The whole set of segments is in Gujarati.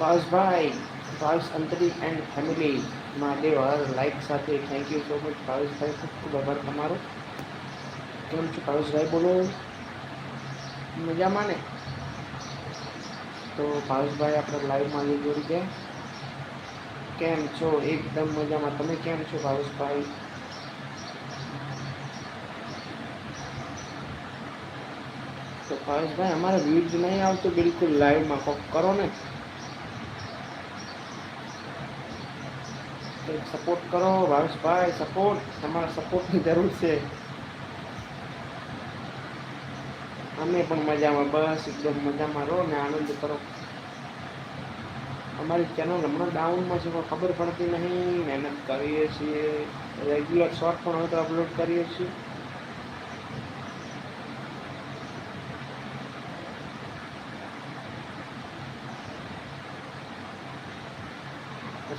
Bhaveshbhai Bhavesh Antari and family Mahadev હર લાઈક સાથે thank you so much Bhaveshbhai, ખૂબ ખૂબ આભાર તમારો. કેમ છો? ભાવેશભાઈ, બોલો. મજામાં ને? તો ભાવેશભાઈ, આપણે લાઈવમાં આવી જોડી ગયા કેમ છો? એકદમ મજામાં. તમે કેમ છો, ભાવેશભાઈ? તો ભાવેશભાઈ, અમારે વ્યૂઝ નહીં આવતું બિલકુલ લાઈવમાં કોક કરો ને. સપોર્ટ કરો, ભાવેશભાઈ સપોર્ટ તમારા સપોર્ટની જરૂર છે. અમે પણ મજામાં, બસ, એકદમ મજામાં રહો ને આનંદ કરો. અમારી ચેનલ હમણાં ડાઉનમાં છે, પણ ખબર પડતી નહીં. મહેનત કરીએ છીએ. રેગ્યુલર શોર્ટ પણ હવે તો અપલોડ કરીએ છીએ.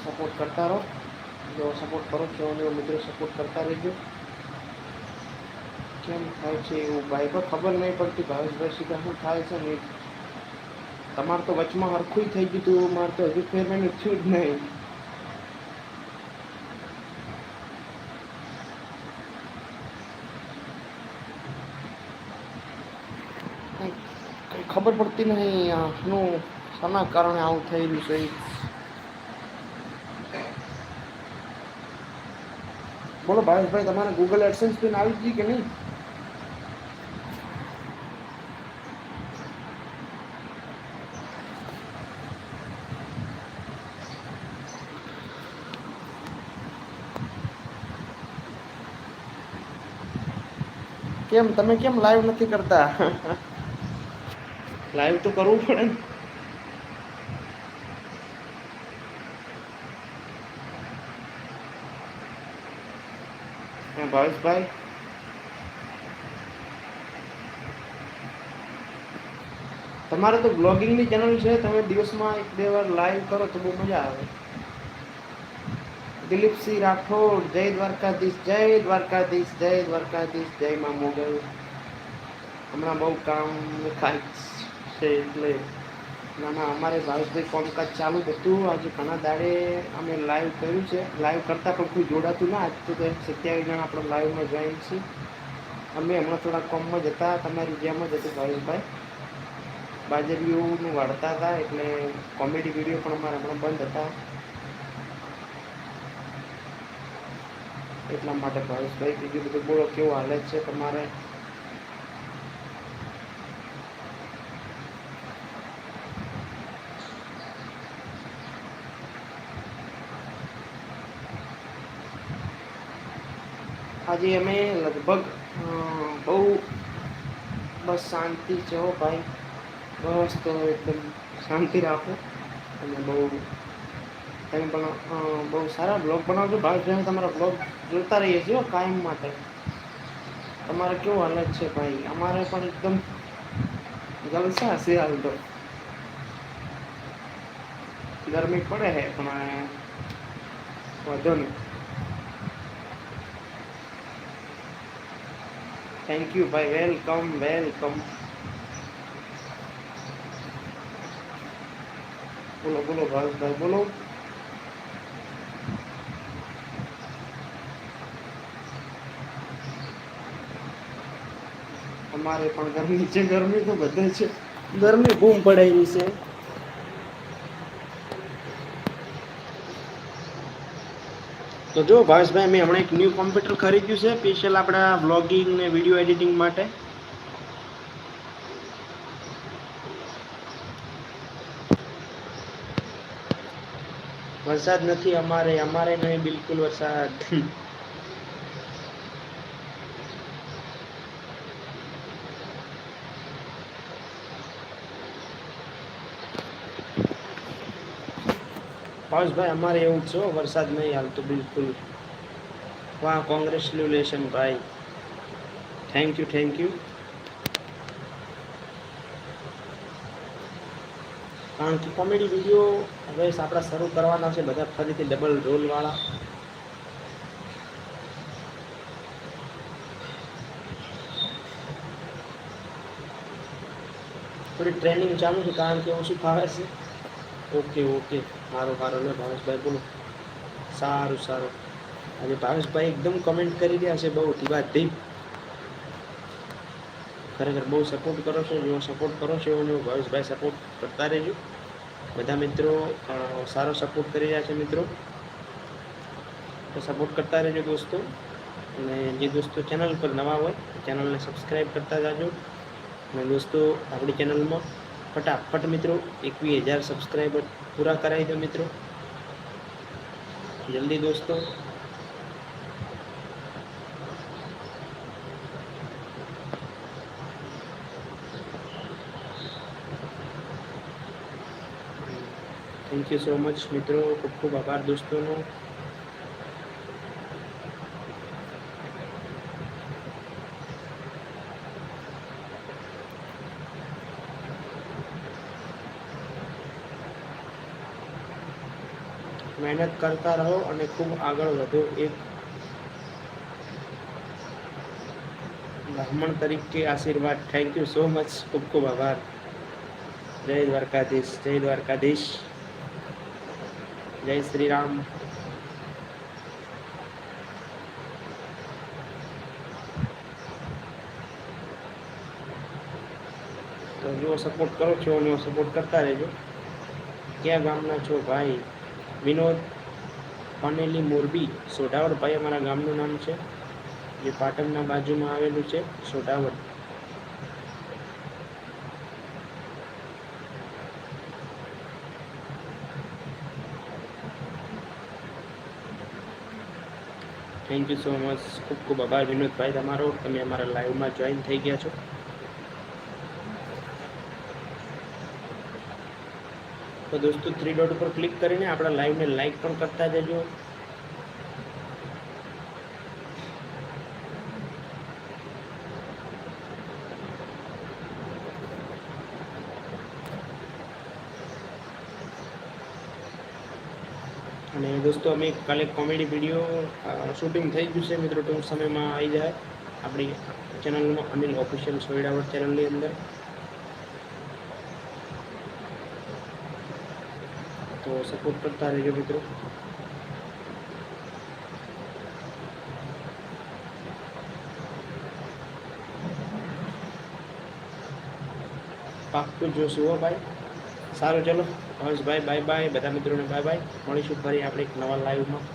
સપોર્ટ કરતા રહો. જો સપોર્ટ કરો છો અને મિત્રો સપોર્ટ કરતા રહેજો. કેમ થાય છે એવું? ભાઈ પણ ખબર નહીં પડતી, ભાવેશભાઈ સીધા શું થાય છે ને? તમારે તો વચમાં હરખું થઈ ગયું હતું મારે તો હજુ પેમેન્ટ થયું જ નહીં. ખબર પડતી નહીં શું શાના કારણે આવું થઈ રહ્યું છે. બોલો ભાવેશભાઈ તમારે ગૂગલ એડસન્સ પિન આવી ગઈ કે નહીં કેમ તમે કેમ લાઈવ નથી કરતા લાઈવ તો કરવું પડે ને ભાવેશભાઈ તમારે તો બ્લોગિંગની ચેનલ છે, તમે દિવસમાં એક બે વાર લાઈવ કરો તો બહુ મજા આવે. દિલીપસિંહ રાઠોડ, જય દ્વારકાધીશ જય દ્વારકાધીશ જય દ્વારકાધીશ, જય મા મોગલ. હમણાં બહુ કામ થાય છે, એટલે ના ના અમારે ભાવેશભાઈ કોમકાજ ચાલુ હતું. આજે ઘણા દાડે અમે લાઈવ કર્યું છે. લાઈવ કરતાં પણ કોઈ જોડાતું ના. આજ તો સત્યાવીસ જણા આપણે લાઈવમાં જોઈન છે અમે હમણાં થોડા કોમમાં જ હતા. તમારી જેમ જ હતું ભાવેશભાઈ. બાજરીઓનું વાળતા હતા એટલે કોમેડી વીડિયો પણ અમારા હમણાં બંધ હતા. એટલા માટે ભાવેશભાઈ, બીજું બધું બોલો, કેવું હાલે છે તમારે? આજે અમે લગભગ બહુ બસ શાંતિ છે હો ભાઈ. બસ તો એકદમ શાંતિ રાખો. અને બહુ તમે પણ બહુ સારા બ્લોગ બનાવજો. ભાઈ તમારા બ્લોગ જોતા રહીએ છીએ કાયમ માટે. તમારે કેવું હાલત છે ભાઈ? અમારે પણ એકદમ જલસા છે હાલ તો. ગરમી પડે છે પણ વધો નહીં. થેન્ક યુ ભાઈ વેલકમ વેલકમ બોલો બોલો ભાવેશભાઈ બોલો અમારે પણ ગરમી છે ગરમી તો બધે છે ગરમી બૂમ પડાવી છે તો જો ભાવેશભાઈ, મેં હમણાં એક ન્યૂ કોમ્પ્યુટર ખરીદ્યું છે સ્પેશિયલ આપણા બ્લોગિંગ ને વીડિયો એડિટિંગ માટે. વરસાદ નથી અમારે અમારે નહીં, બિલકુલ વરસાદ. ભાવેશભાઈ અમારે એવું છે વરસાદ નહીં હાલતો, બિલકુલ. વાહ કોંગ્રેચ્યુલેશન ભાઈ. થેન્ક યુ થેન્ક યુ કારણ કે કોમેડી વીડિયો હવે આપણા શરૂ કરવાના છે, બધા ફરીથી ડબલ રોલવાળા થોડી ટ્રેનિંગ ચાલુ છે, કારણ કે ઓછું ફાવે છે? Okay okay. સારું સારું ને ભાવેશભાઈ બોલો. સારું સારું. અને ભાવેશભાઈ એકદમ કમેન્ટ કરી રહ્યા છે, બહુ ધીવા ધીપ ખરેખર બહુ સપોર્ટ કરો છો, જેવો સપોર્ટ કરો છો એવો ભાવેશભાઈ સપોર્ટ કરતા રહેજો. બધા મિત્રો સારો સપોર્ટ કરી રહ્યા છે મિત્રો. તો સપોર્ટ કરતા રહેજો દોસ્તો. અને જે દોસ્તો ચેનલ પર નવા હોય ચેનલને સબસ્ક્રાઈબ કરતા જાજો. અને દોસ્તો, આપણી ચેનલમાં ફટાફટ મિત્રો એકવીસ હજાર સબસ્ક્રાઈબર પૂરા કરાવી દો મિત્રો જલ્દી દોસ્તો થેન્ક યુ સો મચ મિત્રો ખૂબ ખૂબ આભાર દોસ્તોનો મહેનત કરતા રહો અને ખૂબ આગળ વધો. એક બ્રાહ્મણ તરીકે આશીર્વાદ. થેન્ક યુ સો મચ ખૂબ ખૂબ આભાર. જય દ્વારકાધીશ જય દ્વારકાધીશ. જય શ્રી રામ. તો જો સપોર્ટ કરો છો અને સપોર્ટ કરતા રહેજો. ક્યાં ગામના છો ભાઈ? વિનોદ પાનેલી મોરબી સોઢાવડ ભાઈ અમારા ગામનું નામ છે. જે પાટણના બાજુમાં આવેલું છે Sodhavad thank you so much ખૂબ ખૂબ આભાર વિનોદભાઈ તમારો. તમે અમારા લાઈવમાં જોઈન થઈ ગયા છો. તો દોસ્તો થ્રી ડોટ ઉપર ક્લિક કરીને આપણા લાઈવને લાઈક પણ કરતા જજો. અને દોસ્તો, અમે કાલે કોમેડી વીડિયો શૂટિંગ થઈ ગયું છે મિત્રો, ટૂંક સમયમાં આવી જાય. આપણી ચેનલમાં અનિલ ઓફિશિયલ સોયડાવર ચેનલની અંદર. તો સપોર્ટ કરતા રહેજો મિત્રો. પાક્કું જોશું હો ભાઈ. સારું, ચલો. ભાઈ બાય બાય બધા મિત્રોને બાય બાય મળીશું ફરી આપણે એક નવા લાઈવમાં